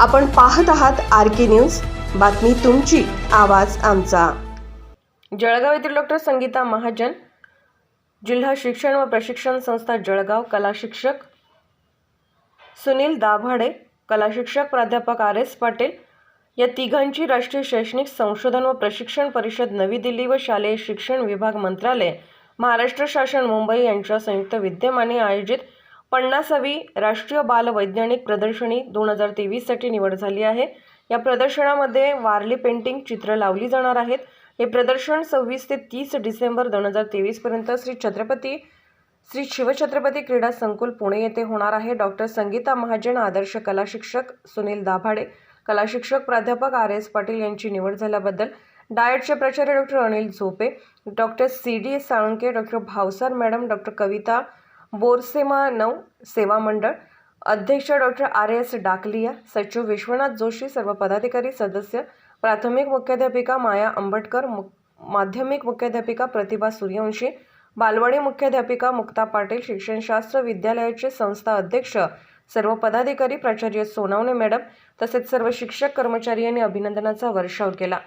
आपण पाहत आहात आर के न्यूज. बातमी तुमची आवाज आमचा. जळगाव येथील डॉक्टर संगीता महाजन जिल्हा शिक्षण व प्रशिक्षण संस्था जळगाव कला शिक्षक सुनील दाभाडे कला शिक्षक प्राध्यापक आर एस पाटील या तिघांची राष्ट्रीय शैक्षणिक संशोधन व प्रशिक्षण परिषद नवी दिल्ली व शालेय शिक्षण विभाग मंत्रालय महाराष्ट्र शासन मुंबई यांच्या संयुक्त विद्यमाने आयोजित पन्नासावी राष्ट्रीय बाल वैज्ञानिक प्रदर्शनी दोन हजार तेवीससाठी निवड झाली आहे. या प्रदर्शनामध्ये वारली पेंटिंग चित्र लावली जाणार आहेत. हे प्रदर्शन सव्वीस ते तीस डिसेंबर दोन हजार तेवीसपर्यंत श्री छत्रपती श्री शिवछत्रपती क्रीडा संकुल पुणे येथे होणार आहे. डॉक्टर संगीता महाजन आदर्श कला शिक्षक सुनील दाभाडे कला शिक्षक प्राध्यापक आर एस पाटील यांची निवड झाल्याबद्दल डायटचे प्राचार्य doctor Anil Zope doctor C D Salunke doctor Bhavsar madam doctor Kavita बोरसेमा नऊ सेवा मंडळ. अध्यक्ष डॉक्टर आर एस डाकलिया सचिव विश्वनाथ जोशी सर्व पदाधिकारी सदस्य प्राथमिक मुख्याध्यापिका माया आंबटकर मु माध्यमिक मुख्याध्यापिका प्रतिभा सूर्यवंशी बालवाडी मुख्याध्यापिका मुक्ता पाटील शिक्षणशास्त्र विद्यालयाचे संस्था अध्यक्ष सर्व पदाधिकारी प्राचार्य सोनावणे मॅडम तसेच सर्व शिक्षक कर्मचारी यांनी अभिनंदनाचा वर्षाव केला.